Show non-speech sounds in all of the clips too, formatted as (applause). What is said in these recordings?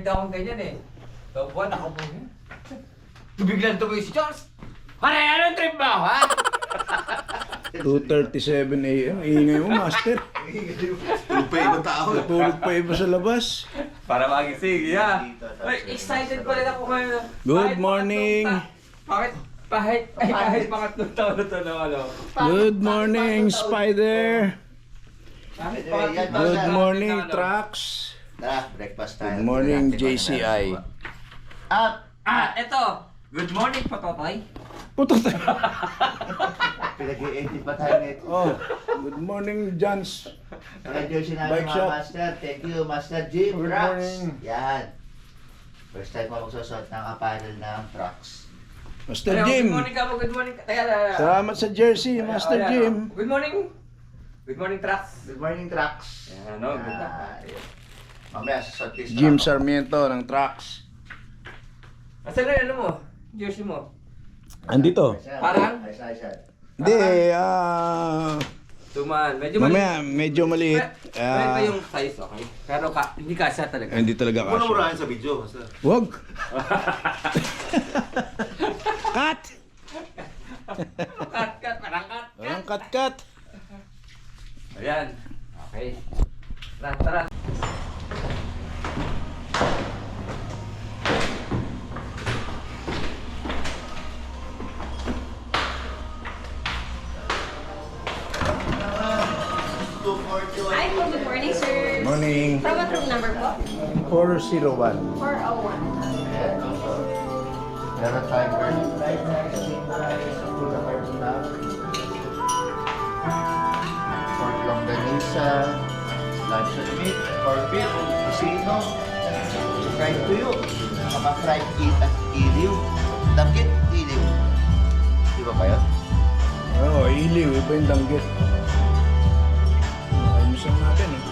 hindi akong ganyan eh. Tapuan, nakabuhin. (laughs) Biglang tuloy si Charles. Pare, anong trip mo, ha? 2.37 a.m. Ingay mo, master. Tulog pa ibang tao. Natulog pa iba sa labas. Para magising, yeah. Ay, excited pa rin ako ngayon. Good morning. Bakit? Kahit, ay, kahit pangatlong taon na to na ano. Good morning, Spider. Good morning, ano. Tara, breakfast tayo. Good morning, Tingnan natin kung JCI. ano meron. At, Ah, eto. Good morning, Patotoy. Puto tayo. (laughs) pinag-i-edit pa tayo nito. Oh, good morning, Jans. Naka-jersey namin Bike mga shop. master. Thank you, Master Jim Good Trucks. morning. Yan. First time ko magsusot ng apparel ng trucks. Master Jim. Good morning ka good morning. Teka, teka, teka. Salamat sa jersey, Master ayan, Jim. oh. Good morning. Good morning, Trax. Good morning, trucks. Yan, no, good na. Mamaya, susot this Jim truck. Sarmiento ng Trucks. Asan na yung ano mo? Jersey mo? Andito. Parang? ayan, ayan. Hindi, ah... Tuman. Medyo mamaya, medyo maliit. Pwede pa Ah, yung size, okay? Pero ka, hindi kasya talaga. hindi talaga Muna kasya. murahin sa video, basta. Wag! (laughs) cut! cut, cut, parang cut. Walang cut-cut. Ayan. Okay. Tara, tara. Hi po, good morning, sir. Morning. From what room number po? 401. 401. Ayan, also. Meron tayong curly fries na extreme fries, Pula Carbona, pork longganisa, luncheon meat, beef, tocino, fried tuyo, mga fried eat at iliw, dagit, iliw. Di ba yun? Oo, oh, iliw. Iba yung danggit. Ayusan natin eh.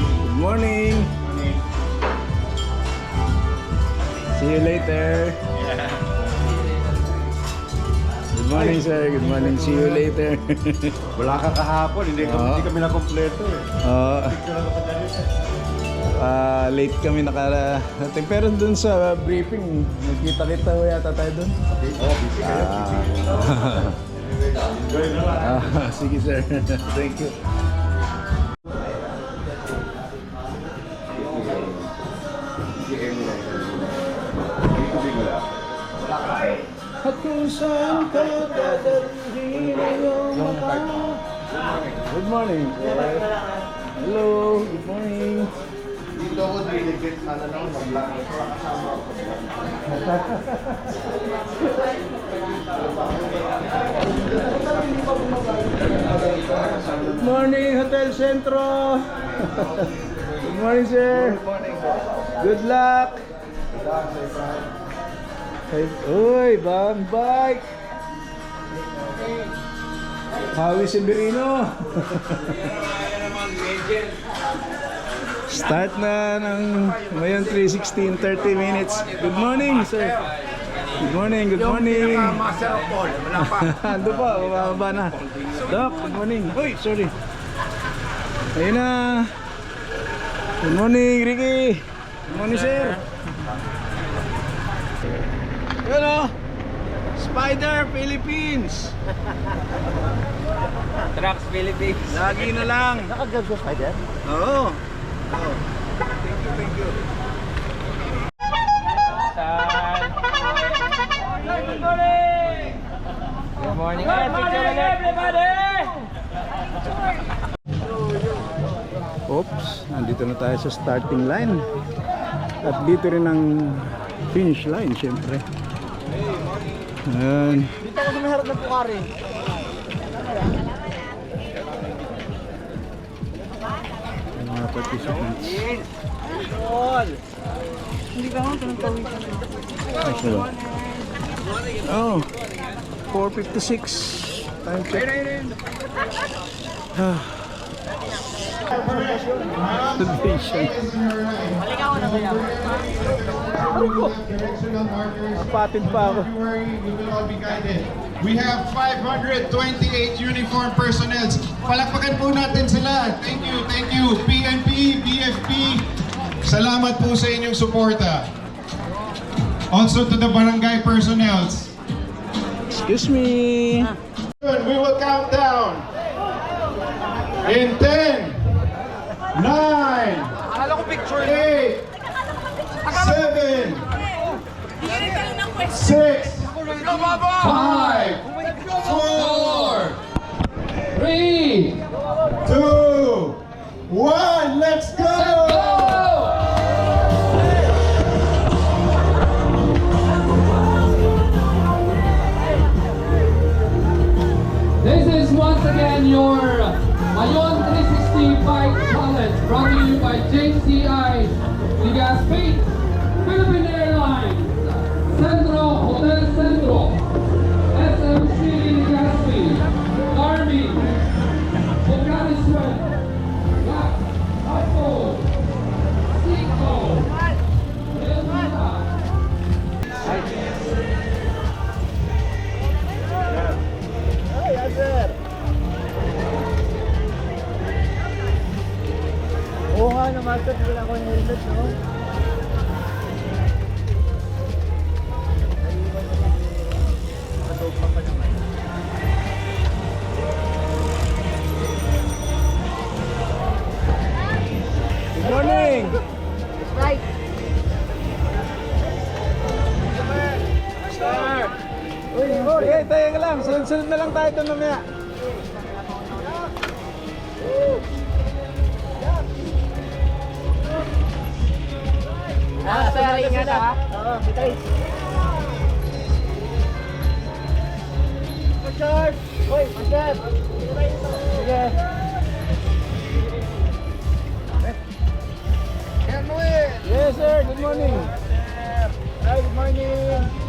Good morning. See you later. Morning, sir. Good morning. See you later. (laughs) Wala ka kahapon, hindi, Oo. hindi kami nakompleto eh. Oo. Ah, late kami nakarating. Pero dun sa briefing, nagkita-kita mo yata tayo dun. Ah. (laughs) ah, sige sir. (laughs) Thank you. Good morning. Hello, good morning. Dito ako diligent na lang ako mag-vlog. Kasama ako. Good morning, Hotel Centro. Good morning, sir. Good morning. Good luck. Hey, Uy, bang bike. Hawi Severino. (laughs) Start na ng ngayon 3.16, 30 minutes. Good morning, sir. Good morning, good morning. Master of all, wala pa. (laughs) Ando pa, bababa na. Doc, good morning. Uy, sorry. Ayun na. Good morning, Ricky. Good morning, sir. Yun o. Spider Philippines. Trax Philippines. Lagi na lang. Pa dyan? Oo. Oo. Thank you, thank you. Good morning! Good morning! Good morning, everybody! Oops, nandito na tayo sa starting line. At dito rin ang finish line, syempre. Ayan. Dito ako sumiharap ng pukari. Ang mga participants. Asa ba? Oh, 456. Time check. Ah. Have directional markers. Napatid pa ako. We have 528 uniform personnel. Palakpakan po natin sila. Thank you, thank you. PNP, BFP, salamat po sa inyong suporta. Also to the barangay personnels. Excuse me. We will count down. In 10, nine, eight, seven, six, five, four, three, two, one. Let's go! Tayo ka lang. Sunod-sunod na lang tayo doon mamaya. Ah, sorry nga na. Oo, bitay. Charge! Uy, Master! Sige. Yes, sir. Good morning. Hi, good morning.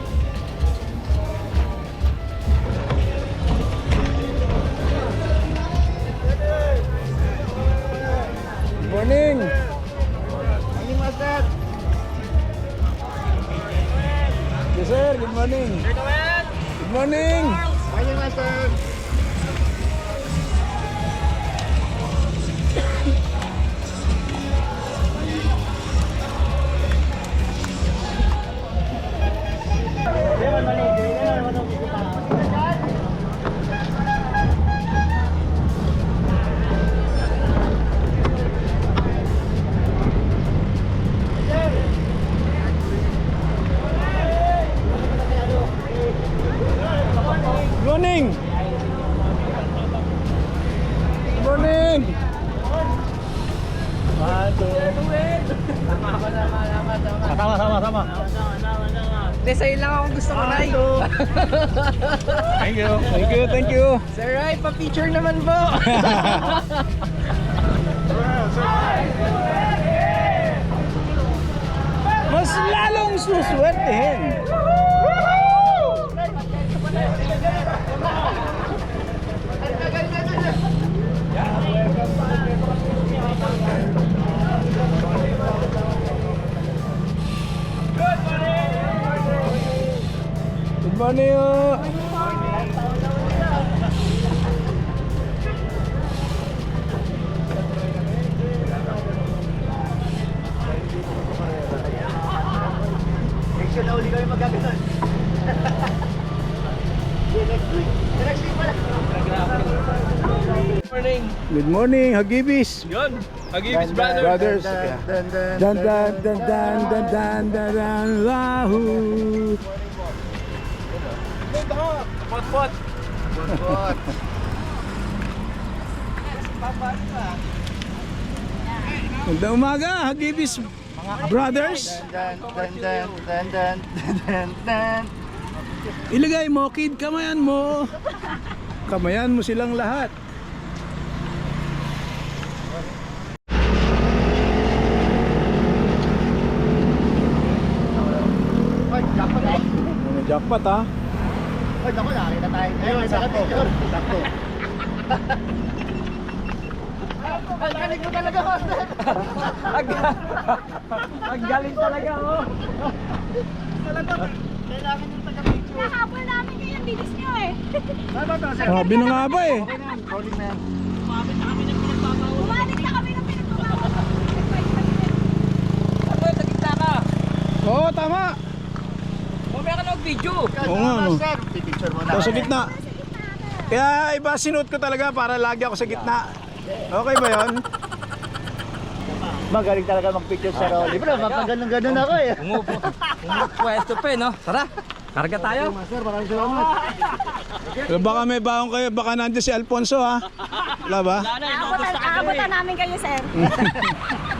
Ray, pa-picture naman po. (laughs) Mas lalong suswertehin. Good morning, Hagibis. Yun, Hagibis Brothers. Dan dan dan dan dan dan dan dan wahoo. Pot-pot. Magandang umaga, Hagibis Brothers. Dan, dan, dan, dan, dan. Ilagay mo, kid, kamayan mo. Kamayan mo silang lahat. Ay, jackpot ha. Ay, naku, nakakita tayo. Ayun, sakto. Sakto. (laughs) Ang galing talaga, oh. Nahabol namin kayo, ang bilis nyo eh. Sabi na nga ba eh. Bumalik na kami ng pinagpapagawa. Ano, sa gitna ka. Oo, tama. Mamaya ka na mag-video. Oo nga, no. Pipicture mo na. Sa gitna. Kaya iba sinuot ko talaga para lagi ako sa gitna. Okay ba yon? Magaling talaga mag-picture sa Rolly. Bro, mapaganon-ganon ako eh. Umupo. Umupwesto pa eh, no? Tara, karga tayo. Pero baka may baon kayo, baka nandiyan si Alfonso ha. Wala ba? Aabutan, aabutan namin kayo, sir. (laughs)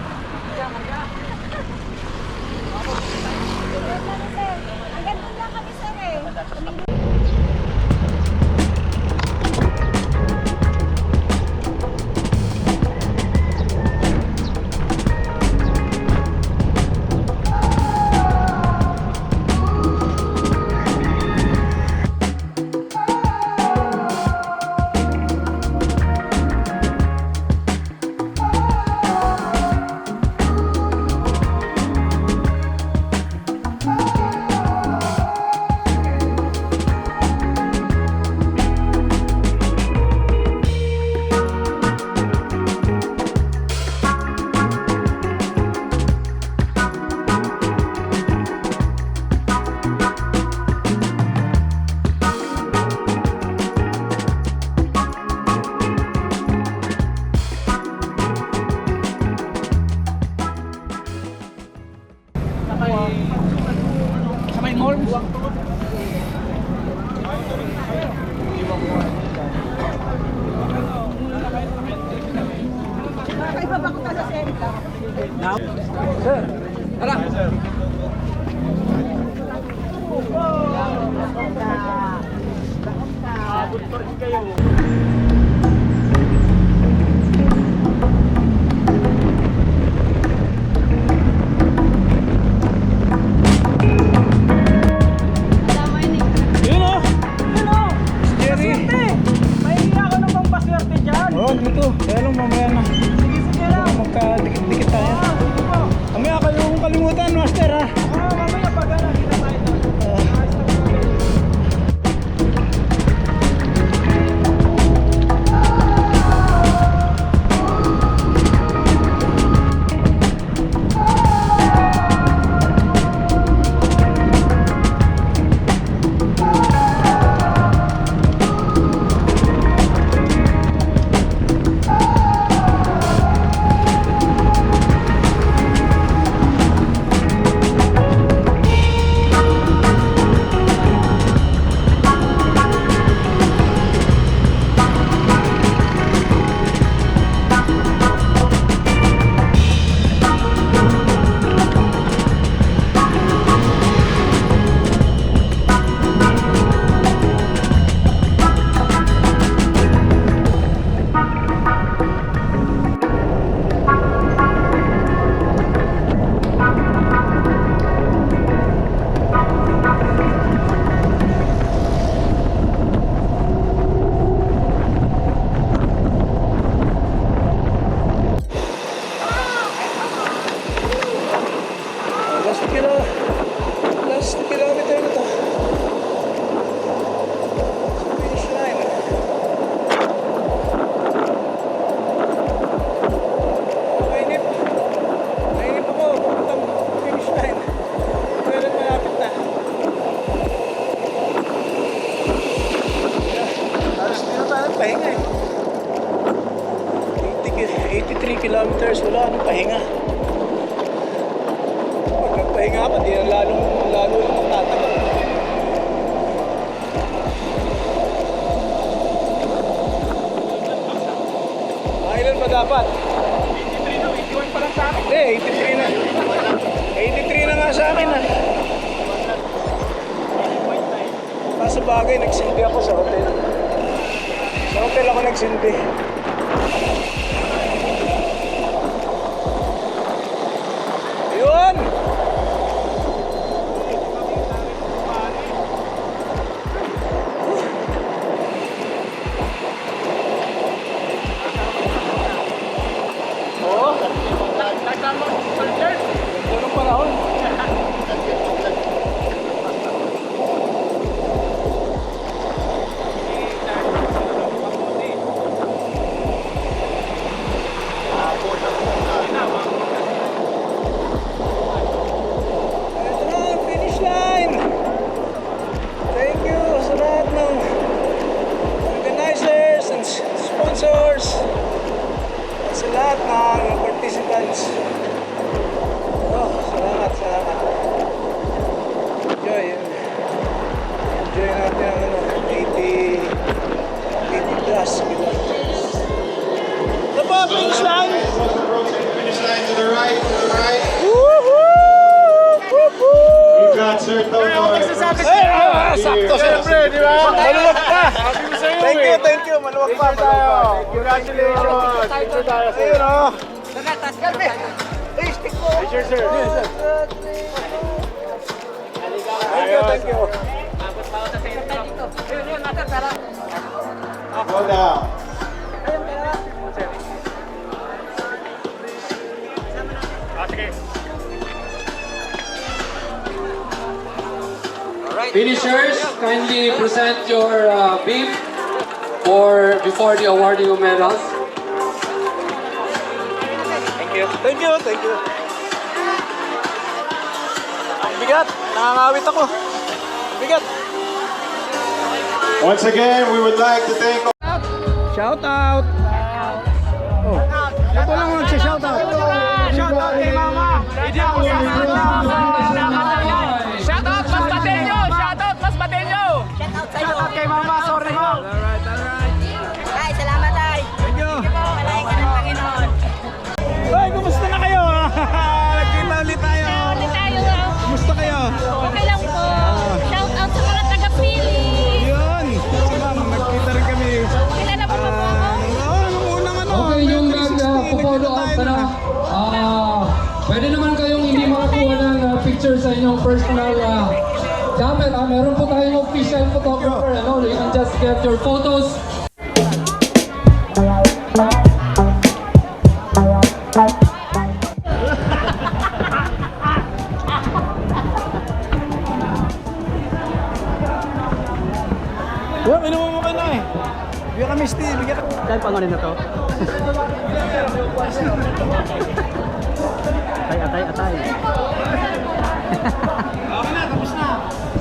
Yun pahinga eh. 80 ki- 83 kilometers. Wala anong pahinga. Pag nagpahinga ka, di na lalo, lalo lang magtatagal. Ah, ilan ba dapat? 83 na, 81 pa lang sa akin. Hindi, 83 na. 83 na nga sa akin ah. Kaso bagay, nagsilbi ako sa hotel. Sa hotel ako nagsilbi. Di ba? Maluwag pa. Thank you, thank you. Maluwag pa. tayo. Congratulations. Picture tayo, sir. Ayun, oh. Hey, stick mo. Sure, sir. Thank you, thank you. Go down. Finishers, kindly present your uh, beam for before the awarding of medals. Thank you. Thank you, thank you. Ang bigat. Nangangawit ako. Ang bigat. Once again, we would like to thank Shout out. Oh. Ito lang nagsha-shout out. Shout out kay mama. Hindi ako Shoutout, meron po tayong official photographer. Ano, you can just get your photos Well, minumum mo ka na eh. Bigyan kami steel, bigyan kami. Saan pang na to? (laughs) atay, atay, atay. (laughs)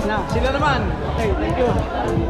Na, sila naman. Okay, thank you.